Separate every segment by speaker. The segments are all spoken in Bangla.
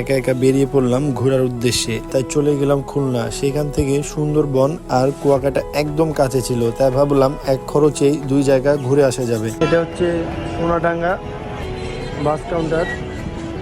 Speaker 1: একা একা বেরিয়ে পড়লাম ঘোরার উদ্দেশ্যে। তাই চলে গেলাম খুলনা। সেখান থেকে সুন্দরবন আর কুয়াকাটা একদম কাছে ছিল। তাই ভাবলাম এক খরচেই দুই জায়গা ঘুরে আসা যাবে। এটা হচ্ছে সোনাডাঙ্গা বাস কাউন্টার।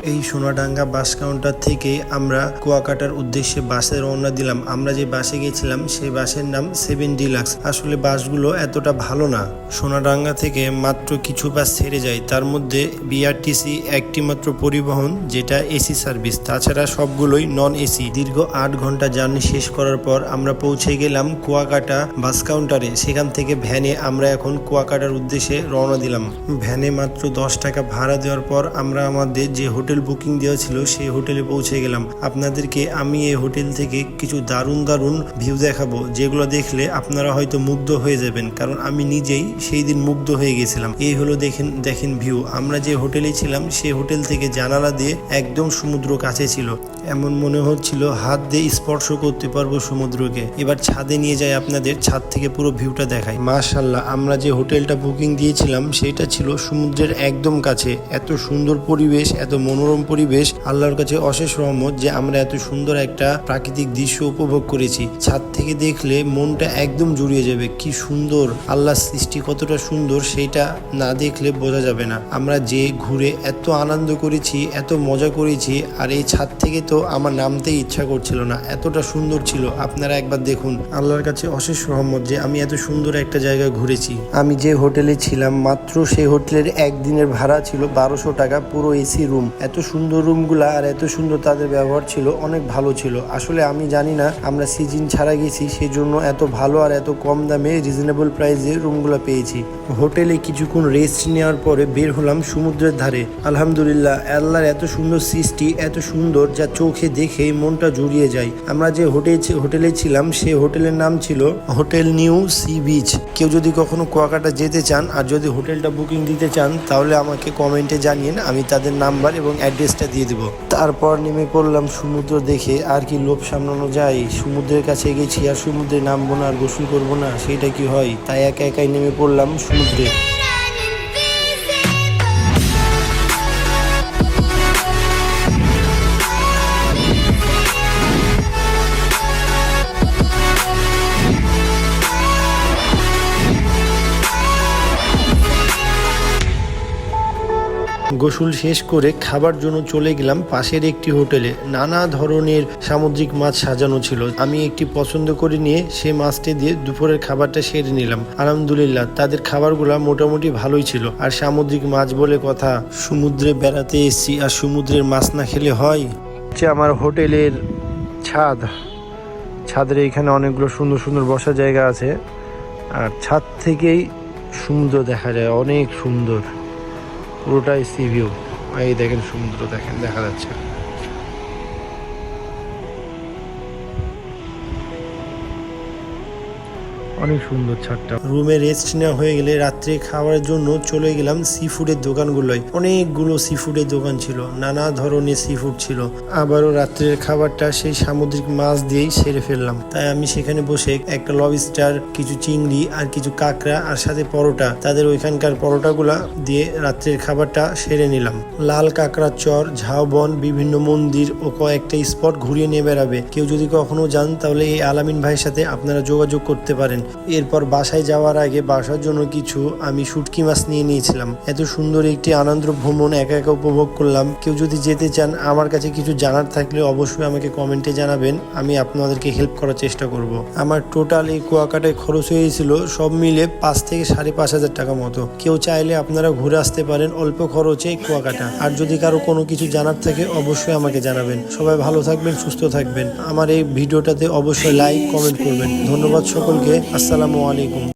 Speaker 1: এই সোনাডাঙ্গা বাস কাউন্টার থেকে আমরা কুয়াকাটার উদ্দেশ্যে বাসে রওনা দিলাম। আমরা যে বাসে গেছিলাম, সেই বাসের নাম সেভেন ডিলাক্স। আসলে বাসগুলো এতটা ভালো না। সোনাডাঙ্গা থেকে মাত্র কিছু বাস ছেড়ে যায়। তার মধ্যে বিআরটিসি একটি মাত্র পরিবহন, যেটা এসি সার্ভিস। তাছাড়া সবগুলোই নন এসি দীর্ঘ আট ঘণ্টা জার্নি শেষ করার পর আমরা পৌঁছে গেলাম কুয়াকাটা বাস কাউন্টারে। সেখান থেকে ভ্যানে আমরা এখন কুয়াকাটার উদ্দেশ্যে রওনা দিলাম। ভ্যানে মাত্র দশ টাকা ভাড়া দেওয়ার পর আমরা আমাদের যে হোটেল বুকিং দেওয়া ছিল সেই হোটেলে পৌঁছে গেলাম। আপনাদেরকে আমি এই হোটেল থেকে কিছু দারুণ দারুণ ভিউ দেখাবো, যেগুলো দেখলে আপনারা হয়তো মুগ্ধ হয়ে যাবেন, কারণ আমি নিজেই সেই দিন মুগ্ধ হয়ে গেছিলাম। এই হলো দেখেন দেখেন ভিউ। আমরা যে হোটেলে ছিলাম সেই হোটেল থেকে জানালা দিয়ে একদম সমুদ্র কাছে ছিল। এমন মনে হচ্ছিল, হাত দিয়ে স্পর্শ করতে পারব সমুদ্রকে। এবার ছাদে নিয়ে যাই আপনাদের, ছাদ থেকে পুরো ভিউটা দেখাই। মাশাল্লাহ আমরা যে হোটেলটা বুকিং দিয়েছিলাম, সেটা ছিল সমুদ্রের একদম কাছে। এত সুন্দর পরিবেশ, এত মনোরম পরিবেশ, আল্লাহর কাছে অশেষ রহমত যে আমরা এত সুন্দর একটা প্রাকৃতিক দৃশ্য উপভোগ করেছি। ছাদ থেকে দেখলে মনটা একদম জুড়িয়ে যাবে। কি সুন্দর! আল্লাহর সৃষ্টি কতটা সুন্দর সেটা না দেখলে বোঝা যাবে না। আমরা যে ঘুরে এত আনন্দ করেছি, এত মজা করেছি, আর এই ছাদ থেকে তো আমার নামতে ইচ্ছা করছিল না। এতটা সুন্দর ছিল। আপনারা একবার দেখুন। আল্লাহর কাছে অশেষ রহমত যে আমি এত সুন্দর একটা জায়গায় ঘুরেছি। আমি যে হোটেলে ছিলাম, মাত্র সেই হোটেলের একদিনের ভাড়া ছিল বারোশো টাকা পুরো এসি রুম। এত সুন্দর রুমগুলা আর এত সুন্দর তাদের ব্যবহার ছিল, অনেক ভালো ছিল। আসলে আমি জানি না, আমরা সিজন ছাড়া গেছি, সেজন্য এত ভালো আর এত কম দামে রিজনেবল প্রাইসে রুমগুলো পেয়েছি। হোটেলে কিছুক্ষণ রেস্ট নেওয়ার পরে বের হলাম সমুদ্রের ধারে। আলহামদুলিল্লাহ, আল্লাহর এত সুন্দর সৃষ্টি, এত সুন্দর যা চোখে দেখে মনটা জুড়িয়ে যায়। আমরা যে হোটেল হোটেলে ছিলাম, সে হোটেলের নাম ছিল হোটেল নিউ সি বিচ। কেউ যদি কখনো কুয়াকাটা যেতে চান, আর যদি হোটেলটা বুকিং দিতে চান, তাহলে আমাকে কমেন্টে জানিয়েন আমি তাদের নাম্বার এবং অ্যাড্রেসটা দিয়ে দেবো। তারপর নেমে পড়লাম সমুদ্র দেখে আর কি লোভ সামলানো যায়। সমুদ্রের কাছে গেছি আর সমুদ্রে নামবো না আর গোসল করব না, সেটা কি হয়? তাই একা একাই নেমে পড়লাম সমুদ্রে। গোসল শেষ করে খাবার জন্য চলে গেলাম পাশের একটি হোটেলে। নানা ধরনের সামুদ্রিক মাছ সাজানো ছিল। আমি একটি পছন্দ করে নিয়ে সে মাছটি দিয়ে দুপুরের খাবারটা সেরে নিলাম। আলহামদুলিল্লাহ, তাদের খাবারগুলো মোটামুটি ভালোই ছিল। আর সামুদ্রিক মাছ বলে কথা, সমুদ্রে বেড়াতে এসেছি আর সমুদ্রের মাছ না খেলে হয়। আমার হোটেলের ছাদ। ছাদের এখানে অনেকগুলো সুন্দর সুন্দর বসার জায়গা আছে। আর ছাদ থেকেই সুন্দর দেখা যায়, অনেক সুন্দর। পুরোটাই সি ভিউ এই দেখেন সমুদ্র দেখেন দেখা যাচ্ছে। অনেক সুন্দর ছাদটা। রুমে রেস্ট নেওয়া হয়ে গেলে রাত্রে খাওয়ার জন্য চলে গেলাম সি ফুডের দোকানগুলোয়। অনেকগুলো সি ফুডের দোকান ছিল, নানা ধরনের সি ফুড ছিল। আবারও রাত্রের খাবারটা সেই সামুদ্রিক মাছ দিয়েই সেরে ফেললাম। তাই আমি সেখানে বসে একটা লবস্টার কিছু চিংড়ি আর কিছু কাঁকড়া আর সাথে পরোটা, তাদের ওইখানকার পরোটাগুলা দিয়ে রাত্রের খাবারটা সেরে নিলাম। লাল কাঁকড়ার চর ঝাউবন বিভিন্ন মন্দির ও কয়েকটা স্পট ঘুরিয়ে নিয়ে বেড়াবে। কেউ যদি কখনো যান তাহলে এই আলামিন ভাইয়ের সাথে আপনারা যোগাযোগ করতে পারেন। এরপর বাসায় যাওয়ার আগে বাসার জন্য কিছু আমি শুটকি মাছ নিয়ে নিয়েছিলাম। এত সুন্দর একটি আনন্দ ভ্রমণ একা একা উপভোগ করলাম। কেউ যদি যেতে চান, আমার কাছে কিছু জানার থাকলে অবশ্যই আমাকে কমেন্টে জানাবেন। আমি আপনাদেরকে হেল্প করার চেষ্টা করব। আমার টোটাল এই কুয়াকাটায় খরচ হয়েছিল সব মিলে পাঁচ থেকে সাড়ে পাঁচ হাজার টাকা মতো। কেউ চাইলে আপনারা ঘুরে আসতে পারেন অল্প খরচে কুয়াকাটা। আর যদি কারও কোনো কিছু জানার থাকে, অবশ্যই আমাকে জানাবেন। সবাই ভালো থাকবেন, সুস্থ থাকবেন। আমার এই ভিডিওটাতে অবশ্যই লাইক কমেন্ট করবেন। ধন্যবাদ সকলকে। আসসালামু আলাইকুম।